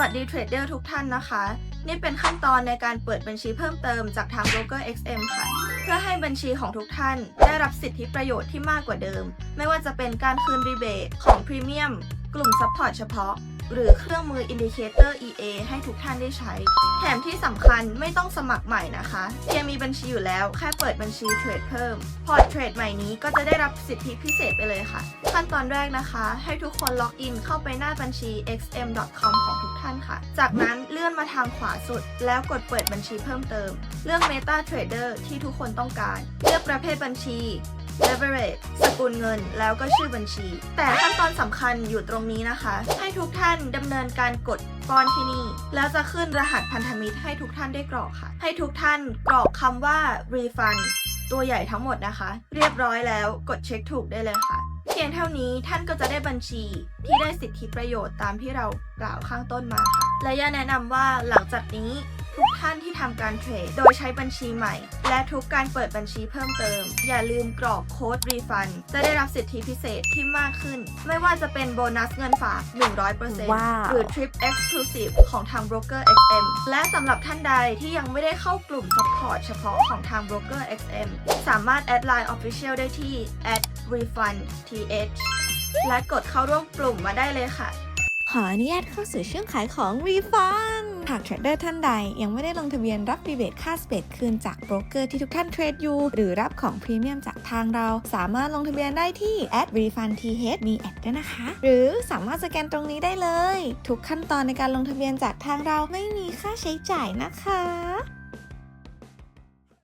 วัสดีเทรดเดอร์ทุกท่านนะคะ นี่เป็นขั้นตอนในการเปิดบัญชีเพิ่มเติมจากทาง Broker XM ค่ะ เพื่อให้บัญชีของทุกท่าน ได้รับสิทธิประโยชน์ที่มากกว่าเดิม ไม่ว่าจะเป็นการคืนรีเบทของพรีเมียมกลุ่มซัพพอร์ตเฉพาะ หรือเครื่องมือ Indicator EA ให้ทุกท่านได้ใช้ แถมที่สำคัญไม่ต้องสมัครใหม่นะคะเพียงมีบัญชีอยู่แล้วแค่เปิดบัญชีเทรดเพิ่ม พอร์ตเทรดใหม่นี้ก็จะได้รับสิทธิพิเศษไปเลยค่ะ ขั้นตอนแรกนะคะ ให้ทุกคนล็อกอินเข้าไปหน้าบัญชี xm.com ของทุกท่านค่ะ จากนั้นเลื่อนมาทางขวาสุด แล้วกดเปิดบัญชีเพิ่มเติม เลือก Meta Trader ที่ทุกคนต้องการ เลือกประเภทบัญชี leverage สกุลเงิน แล้วก็ชื่อบัญชี แต่ขั้นตอนสำคัญอยู่ตรงนี้นะคะ ให้ทุกท่านดำเนินการกดป้อนที่นี่ แล้วจะขึ้นรหัสพันธมิตรให้ทุกท่านได้กรอกค่ะ ให้ทุกท่านกรอกคำว่า refund ตัวใหญ่ทั้งหมดนะคะ เรียบร้อยแล้วกดเช็คถูกได้เลยค่ะ เพียงเท่านี้ท่านก็จะได้บัญชีที่ได้สิทธิประโยชน์ตามที่เรากล่าวข้างต้นมาค่ะ และย่าแนะนำว่าหลังจากนี้ ทุกท่านที่ทำการเทรด โดยใช้บัญชีใหม่ และทุกการเปิดบัญชีเพิ่มเติม อย่าลืมกรอกโค้ดรีฟันจะได้รับสิทธิพิเศษที่มากขึ้น ไม่ว่าจะเป็นโบนัสเงินฝาก 100%ว้าว หรือ Trip Exclusive ของทาง Broker XM และสำหรับท่านใดที่ยังไม่ได้เข้ากลุ่ม Support เฉพาะของทาง Broker XM สามารถแอดไลน์ Official ได้ที่ @refundth และกดเข้าร่วมกลุ่มมาได้เลยค่ะ ขออนุญาตเข้าสู่ช่วงขายของรีฟันหากเทรดเดอร์ท่านใดยังไม่ได้ลงทะเบียนรับรีเบทค่าสเปดคืนจากโบรกเกอร์ที่ทุกท่านเทรดอยู่ หรือรับของพรีเมียมจากทางเรา สามารถลงทะเบียนได้ที่ @refundth มีแอดด้วยนะคะ หรือสามารถสแกนตรงนี้ได้เลย ทุกขั้นตอนในการลงทะเบียนจากทางเราไม่มีค่าใช้จ่ายนะคะ